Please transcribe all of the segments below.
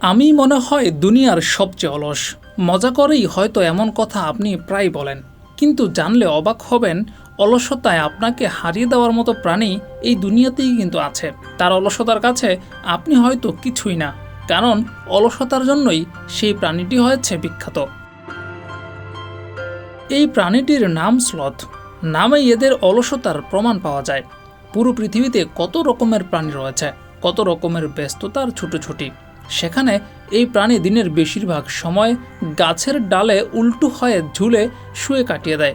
আমি মনে হয় দুনিয়ার সবচেয়ে অলস। মজা করেই হয়তো এমন কথা আপনি প্রায় বলেন, কিন্তু জানলে অবাক হবেন অলসতায় আপনাকে হারিয়ে দেওয়ার মতো প্রাণী এই দুনিয়াতেই কিন্তু আছে। তার অলসতার কাছে আপনি হয়তো কিছুই না, কারণ অলসতার জন্যই সেই প্রাণীটি হয়েছে বিখ্যাত। এই প্রাণীটির নাম স্লথ। নামেই এদের অলসতার প্রমাণ পাওয়া যায়। পুরো পৃথিবীতে কত রকমের প্রাণী রয়েছে, কত রকমের ব্যস্ততার ছুটোছুটি। সেখানে এই প্রাণী দিনের বেশিরভাগ সময় গাছের ডালে উল্টো হয়ে ঝুলে শুয়ে কাটিয়ে দেয়।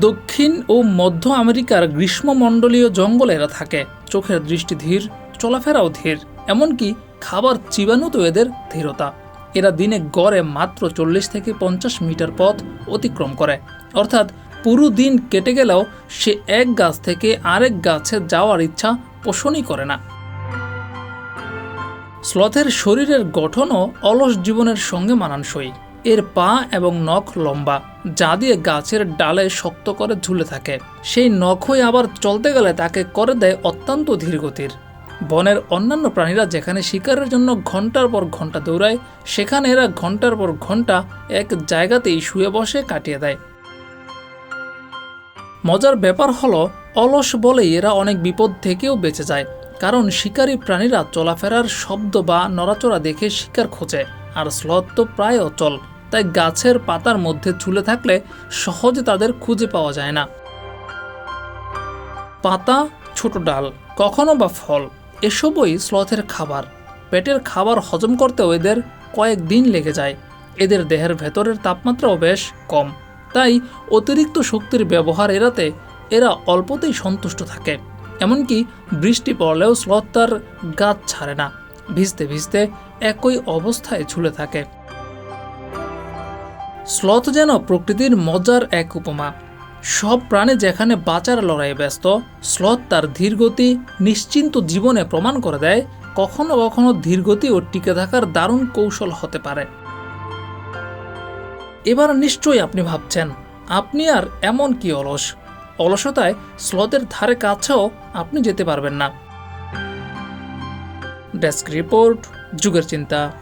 দক্ষিণ ও মধ্য আমেরিকার গ্রীষ্মমণ্ডলীয় জঙ্গলে এরা থাকে। চোখের দৃষ্টি ধীর, চলাফেরাও ধীর, এমনকি খাবার চিবানোতেও এদের ধীরতা। এরা দিনে গড়ে মাত্র চল্লিশ থেকে পঞ্চাশ মিটার পথ অতিক্রম করে। অর্থাৎ পুরো দিন কেটে গেলেও সে এক গাছ থেকে আরেক গাছে যাওয়ার ইচ্ছা পোষণই করে না। স্লথের শরীরের গঠনও অলস জীবনের সঙ্গে মানানসই। এর পা এবং নখ লম্বা, যা দিয়ে গাছের ডালে শক্ত করে ঝুলে থাকে। সেই নখই আবার চলতে গেলে তাকে করে দেয় অত্যন্ত ধীরগতির বনের অন্যান্য প্রাণীরা যেখানে শিকারের জন্য ঘণ্টার পর ঘণ্টা দৌড়ায়, সেখানে এরা ঘণ্টার পর ঘণ্টা এক জায়গাতেই শুয়ে বসে কাটিয়ে দেয়। মজার ব্যাপার হলো, অলস বলেই এরা অনেক বিপদ থেকেও বেঁচে যায়। কারণ শিকারী প্রাণীরা চলাফেরার শব্দ বা নড়াচড়া দেখে শিকার খোঁজে, আর স্লথ তো প্রায় অচল, তাই গাছের পাতার মধ্যে ঝুলে থাকলে সহজে তাদের খুঁজে পাওয়া যায় না। পাতা, ছোট ডাল, কখনো বা ফল, এসবই স্লথের খাবার। পেটের খাবার হজম করতেও এদের কয়েক দিন লেগে যায়। এদের দেহের ভেতরের তাপমাত্রাও বেশ কম, তাই অতিরিক্ত শক্তির ব্যবহার এড়াতে এরা অল্পতেই সন্তুষ্ট থাকে। এমনকি বৃষ্টি পড়লেও স্লথ তার গাছ ছাড়ে না। ভিজতে ভিজতে একই অবস্থায় ঝুলে থাকে। স্লথ যেন প্রকৃতির মজার এক উপমা। সব প্রাণী যেখানে বাঁচার লড়াইয়ে ব্যস্ত স্লথ তার ধীরগতি নিশ্চিন্ত জীবনে প্রমাণ করে দেয় কখনো কখনো ধীরগতি ও টিকে থাকার দারুণ কৌশল হতে পারে। এবার নিশ্চয়ই আপনি ভাবছেন, আপনি আর এমন কি অলস? অলসতায় স্লদের ধারে কাছেও আপনি যেতে পারবেন না। ডেস্ক রিপোর্ট যুগের চিন্তা।